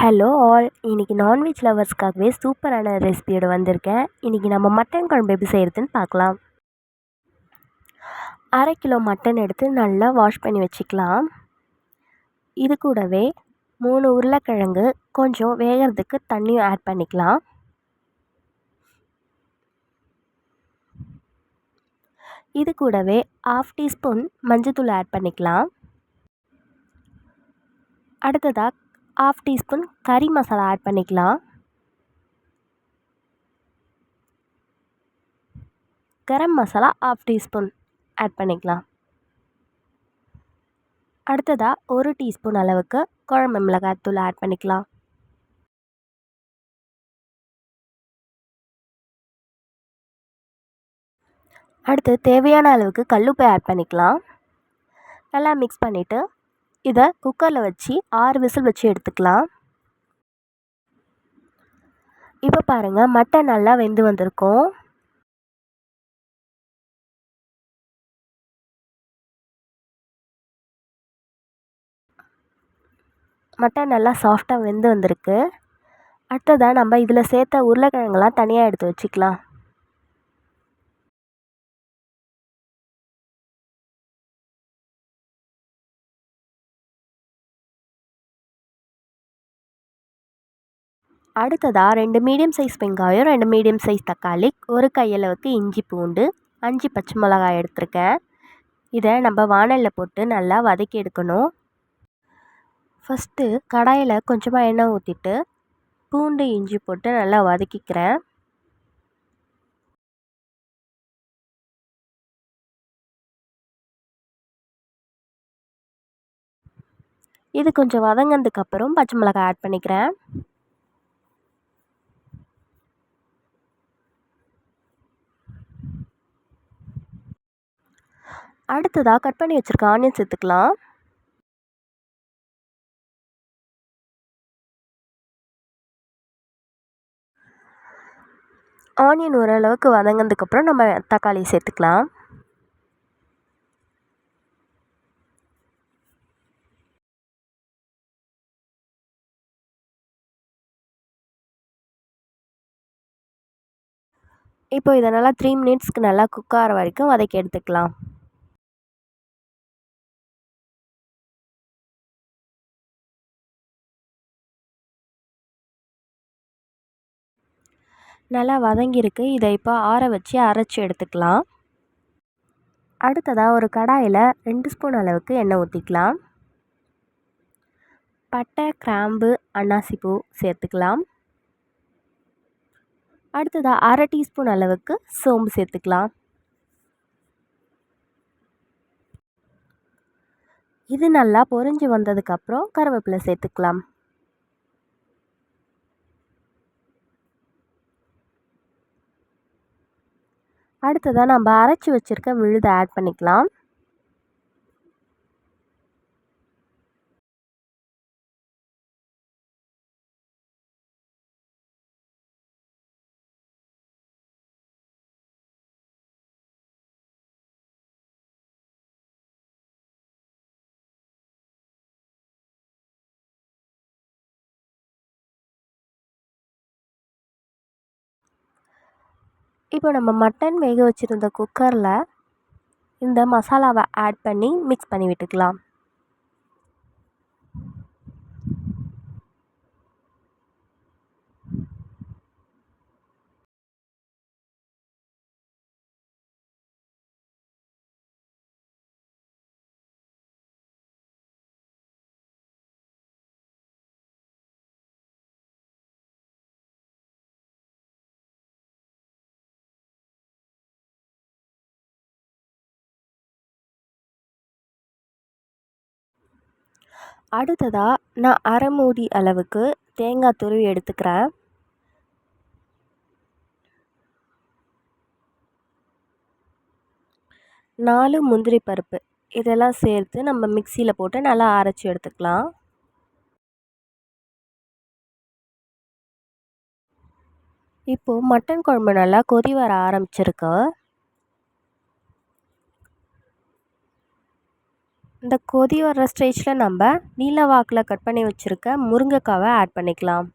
Hello all இன்றைக்கி non veg லவர்ஸ்க்காகவே சூப்பரான ரெசிபியோடு வந்திருக்கேன். இன்றைக்கி நம்ம மட்டன் குழம்பு எப்படி செய்கிறதுன்னு பார்க்கலாம். அரை கிலோ மட்டன் எடுத்து நல்லா வாஷ் பண்ணி வச்சுக்கலாம். இது கூடவே மூணு உருளைக்கிழங்கு கொஞ்சம் வேகிறதுக்கு தண்ணியும் ஆட் பண்ணிக்கலாம். இது கூடவே ஆஃப் டீஸ்பூன் மஞ்சத்தூள் ஆட் பண்ணிக்கலாம். அடுத்ததாக ஆஃப் டீஸ்பூன் கறி மசாலா ஆட் பண்ணிக்கலாம். Garam masala half teaspoon add பண்ணிக்கலாம். அடுத்ததாக ஒரு டீஸ்பூன் அளவுக்கு குழம்பு மிளகாய் தூள் ஆட் பண்ணிக்கலாம். அடுத்து தேவையான அளவுக்கு கல்லுப்பை ஆட் பண்ணிக்கலாம். நல்லா மிக்ஸ் பண்ணிவிட்டு இதை குக்கரில் வச்சு ஆறு விசில் வச்சு எடுத்துக்கலாம். இப்போ பாருங்கள் மட்டன் நல்லா வெந்து வந்திருக்கும். மட்டன் நல்லா சாஃப்டாக வெந்து வந்திருக்கு. அடுத்ததாக நம்ம இதில் சேர்த்த உருளைக்கிழங்கெல்லாம் தனியாக எடுத்து வச்சுக்கலாம். அடுத்ததாக ரெண்டு மீடியம் சைஸ் வெங்காயம் ரெண்டு மீடியம் சைஸ் தக்காளி ஒரு கையளவுக்கு இஞ்சி பூண்டு அஞ்சு பச்சை மிளகாய் எடுத்திருக்கேன். இதை நம்ம வானலில் போட்டு நல்லா வதக்கி எடுக்கணும். ஃபஸ்ட்டு கடாயில் கொஞ்சமாக எண்ணெய் ஊற்றிட்டு பூண்டு இஞ்சி போட்டு நல்லா வதக்கிக்கிறேன். இது கொஞ்சம் வதங்கினதுக்கப்புறம் பச்சை மிளகாய் ஆட் பண்ணிக்கிறேன். அடுத்ததாக கட் பண்ணி வச்சுருக்க ஆனியன் சேர்த்துக்கலாம் ஆனியன் ஓரளவுக்கு வதங்கினதுக்கப்புறம் நம்ம தக்காளி சேர்த்துக்கலாம். இப்போ இதை நல்லா த்ரீ மினிட்ஸ்க்கு நல்லா குக் ஆகிற வரைக்கும் வதக்கி எடுத்துக்கலாம். நல்லா வதங்கியிருக்கு. இதை இப்போ ஆற வச்சு அரைச்சி எடுத்துக்கலாம். அடுத்ததாக ஒரு கடாயில் ரெண்டு ஸ்பூன் அளவுக்கு எண்ணெய் ஊற்றிக்கலாம் பட்டை கிராம்பு அன்னாசிப்பூ சேர்த்துக்கலாம். அடுத்ததாக அரை டீஸ்பூன் அளவுக்கு சோம்பு சேர்த்துக்கலாம். இது நல்லா பொரிஞ்சு வந்ததுக்கப்புறம் கருவேப்பிலை சேர்த்துக்கலாம். அடுத்ததாக நம்ம அரைச்சி வச்சுருக்க விழுதை ஆட் பண்ணிக்கலாம். இப்போ நம்ம மட்டன் வேக வச்சுருந்த குக்கரில் இந்த மசாலாவை ஆட் பண்ணி மிக்ஸ் பண்ணி விட்டுக்கலாம். அடுத்ததாக நான் அரை மூடி அளவுக்கு தேங்காய் துருவி எடுத்துக்கிறேன். நாலு முந்திரி பருப்பு. இதெல்லாம் சேர்த்து நம்ம மிக்சியில் போட்டு நல்லா அரைச்சி எடுத்துக்கலாம். இப்போது மட்டன் குழம்பு நல்லா கொதி வர ஆரம்பிச்சிருக்கு. இந்த கொதி வர்ற ஸ்டேஜில் நம்ம நீல வாக்கில் கட் பண்ணி வச்சுருக்க முருங்கைக்காவை ஆட் பண்ணிக்கலாம்.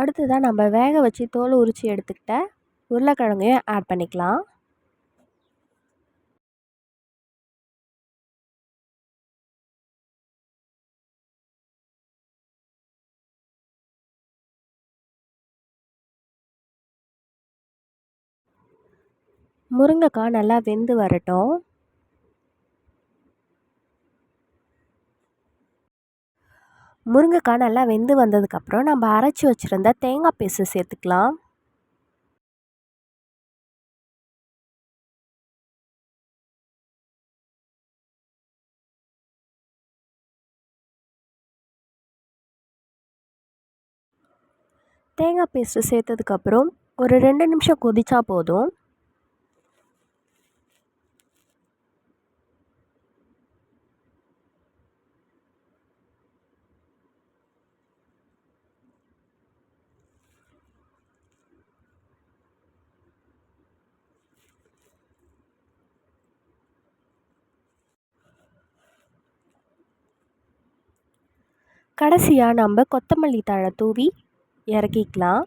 அடுத்ததாக நம்ம வேக வச்சு தோல் உரித்து எடுத்துக்கிட்ட உருளைக்கிழங்கையும் ஆட் பண்ணிக்கலாம். முருங்கைக்காய் நல்லா வெந்து வரட்டும். முருங்கைக்காய் நல்லா வெந்து வந்ததுக்கப்புறம் நம்ம அரைச்சி வச்சுருந்த தேங்காய் பேஸ்ட்டு சேர்த்துக்கலாம். தேங்காய் பேஸ்ட்டு சேர்த்ததுக்கப்புறம் ஒரு ரெண்டு நிமிஷம் கொதிச்சா போதும். கடைசியாக நம்ம கொத்தமல்லி தழை தூவி இறக்கிக்கலாம்.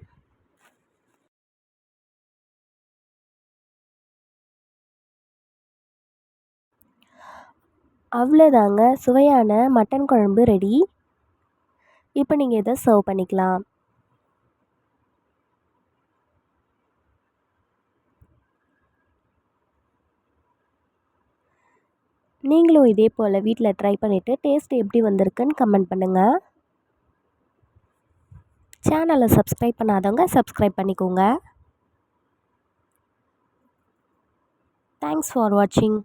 அவ்வளோதாங்க. சுவையான மட்டன் குழம்பு ரெடி இப்போ நீங்கள் இதை சர்வ் பண்ணிக்கலாம். நீங்களும் இதே போல் வீட்டில் ட்ரை பண்ணிவிட்டு டேஸ்ட் எப்படி வந்திருக்குன்னு கமெண்ட் பண்ணுங்கள் சேனலை சப்ஸ்கிரைப் பண்ணாதவங்க சப்ஸ்கிரைப் பண்ணிக்கோங்க. தேங்க்ஸ் ஃபார் வாட்சிங்